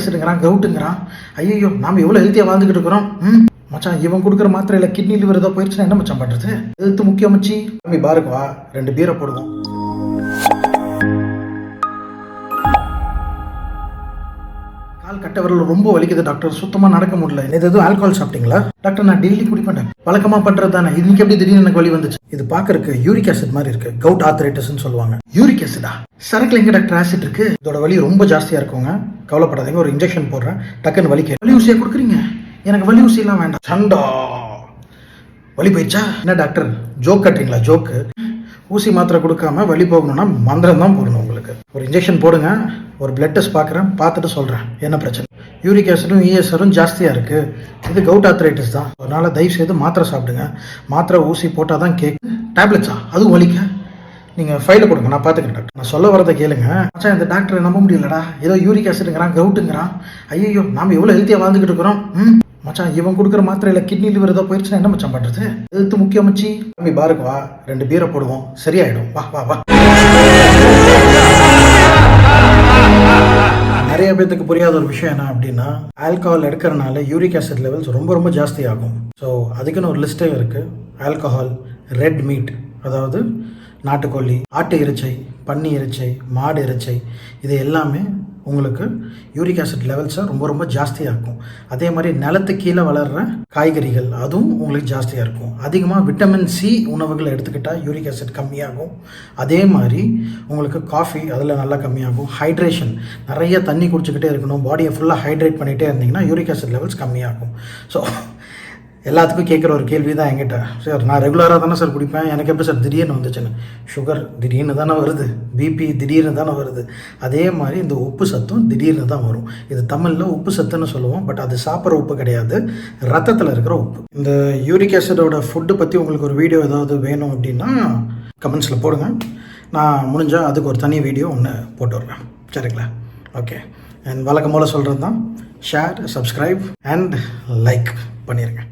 பேசுறேங்கிறான் கவுட்டுங்கிறான் ஐயோ நாம எவ்வளோ ஹெல்த்தியாக வாழ்ந்துக்கிட்டு இருக்கிறோம்? ம்? மச்சான் இவன் கொடுக்குற மாத்திரையில் கிட்னி லிவர் ஏதோ போயிடுச்சுன்னா என்ன மச்சான் பண்ணுறது ஹெல்த் முக்கியம் மச்சி. தம்பி பாருக்கு வா. ரெண்டு பீரை போடுவோம். கால் கட்ட விரல் ரொம்ப வலிக்குது டாக்டர். சுத்தமா நடக்க முடியல. இது எதுவும் ஆல்கோஹால் சாப்பிட்டீங்களா? டாக்டர் நான் டெய்லி குடிப்பேன். பழக்கமா பண்றது தானே. இன்னைக்கு எப்படி திடீர்னு எனக்கு வலி வந்துச்சு? இது பாக்குறதுக்கு யூரிக் ஆசிட் மாதிரி இருக்கு. கவுட் ஆத்தரைட்டிஸ்னு சொல்லுவாங்க. யூரிக் ஆசிடா? சரக்குல எங்க டாக்டர் ஆசிட் இருக்கு? இதோட வலி ரொம்ப ஜாஸ்தியா இருக்குங்க. கவலைப்படாதீங்க. ஒரு இன்ஜெக்ஷன் போடுறேன். டக்குன்னு வலிக்க வலி ஊசியா கொடுக்குறீங்க? எனக்கு வலி ஊசியெல்லாம் வேண்டாம். சண்டா! வலி போயிடுச்சா? என்ன டாக்டர்? ஜோக் கட்டுறீங்களா? ஜோக்கு? ஊசி மாத்திரை கொடுக்காம வலி போகணும்னா மந்திரம் தான் போடணும் உங்களுக்கு. ஒரு இன்ஜெக்ஷன் போடுங்க. ஒரு பிளட் டெஸ்ட் பார்க்குறேன் பார்த்துட்டு சொல்கிறேன் என்ன பிரச்சனை? யூரிக் ஆசிடும் இஎஸ்ஆரும் ஜாஸ்தியாக இருக்குது இது கவுட் ஆத்ரைட்டிஸ் தான். அதனால் தயவு செய்து மாத்திரை சாப்பிடுங்க. மாத்திரை ஊசி போட்டால் தான் கேக் டேப்லெட்ஸா அதுவும் வலிக்க? நீங்கள் ஃபைலை கொடுங்க நான் பார்த்துக்கிறேன் டாக்டர் நான் சொல்ல வரதை கேளுங்க. மச்சான் இந்த டாக்டரை நம்ப முடியலடா. ஏதோ யூரிக் ஆசிடுங்கிறான் கவுட்டுங்கிறான் ஐயோ நாம எவ்வளோ ஹெல்த்தியாக வாழ்ந்துக்கிட்டு இருக்கிறோம்? ம்? மச்சான் இவன் கொடுக்குற மாத்திரையில் கிட்னி லிவர் ஏதோ போயிடுச்சுன்னா என்ன மச்சான் பண்ணுறது எழுத்து முக்கியம் மச்சி தம்பி பாருக்கு வா. ரெண்டு பீரை போடுவோம். சரியாயிடும். வா வா வா. நிறைய பேத்துக்கு புரியாத ஒரு விஷயம் என்ன அப்படின்னா ஆல்கஹால் எடுக்கிறனால யூரிக் ஆசிட் லெவல்ஸ் ரொம்ப ரொம்ப ஜாஸ்தி ஆகும் ஸோ அதுக்குன்னு ஒரு லிஸ்ட்டே இருக்குது ஆல்கஹால் ரெட் மீட் அதாவது நாட்டுக்கோழி ஆட்டு இறைச்சை பன்னி இறைச்சை மாடு இறைச்சை இது எல்லாமே உங்களுக்கு யூரிக் ஆசிட் லெவல்ஸை ரொம்ப ரொம்ப ஜாஸ்தியாக இருக்கும். அதே மாதிரி நிலத்து கீழே வளர்கிற காய்கறிகள் அதுவும் உங்களுக்கு ஜாஸ்தியாக இருக்கும். அதிகமாக விட்டமின் சி உணவுகளை எடுத்துக்கிட்டால் யூரிக் ஆசிட் கம்மியாகும். அதே மாதிரி உங்களுக்கு காஃபி அதில் நல்லா கம்மியாகும். ஹைட்ரேஷன் நிறைய தண்ணி குடிச்சிக்கிட்டே இருக்கணும். பாடியை ஃபுல்லாக ஹைட்ரேட் பண்ணிகிட்டே இருந்தீங்கன்னா யூரிக் ஆசிட் லெவல்ஸ் கம்மியாகும். ஸோ எல்லாத்துக்கும் கேட்குற ஒரு கேள்வி தான் என்கிட்ட. சார் நான் ரெகுலராக தானே சார் குடிப்பேன். எனக்கு எப்படி சார் திடீர்னு வந்துச்சுன்னு? சுகர் திடீர்னு தானே வருது. பிபி திடீர்னு தானே வருது. அதே மாதிரி இந்த உப்பு சத்தும் திடீர்னு தான் வரும். இது தமிழில் உப்பு சத்துன்னு சொல்லுவோம். பட் அது சாப்பிட்ற உப்பு கிடையாது. ரத்தத்தில் இருக்கிற உப்பு. இந்த யூரிக் ஆசிடோட ஃபுட்டு பற்றி உங்களுக்கு ஒரு வீடியோ ஏதாவது வேணும் அப்படின்னா கமெண்ட்ஸில் போடுங்க. நான் முடிஞ்சால் அதுக்கு ஒரு தனி வீடியோ ஒன்று போட்டு விட்றேன். சரிங்களா? ஓகே அண்ட் வழக்கம் போல் சொல்கிறது தான் ஷேர் சப்ஸ்கிரைப் அண்ட் லைக் பண்ணிடுங்க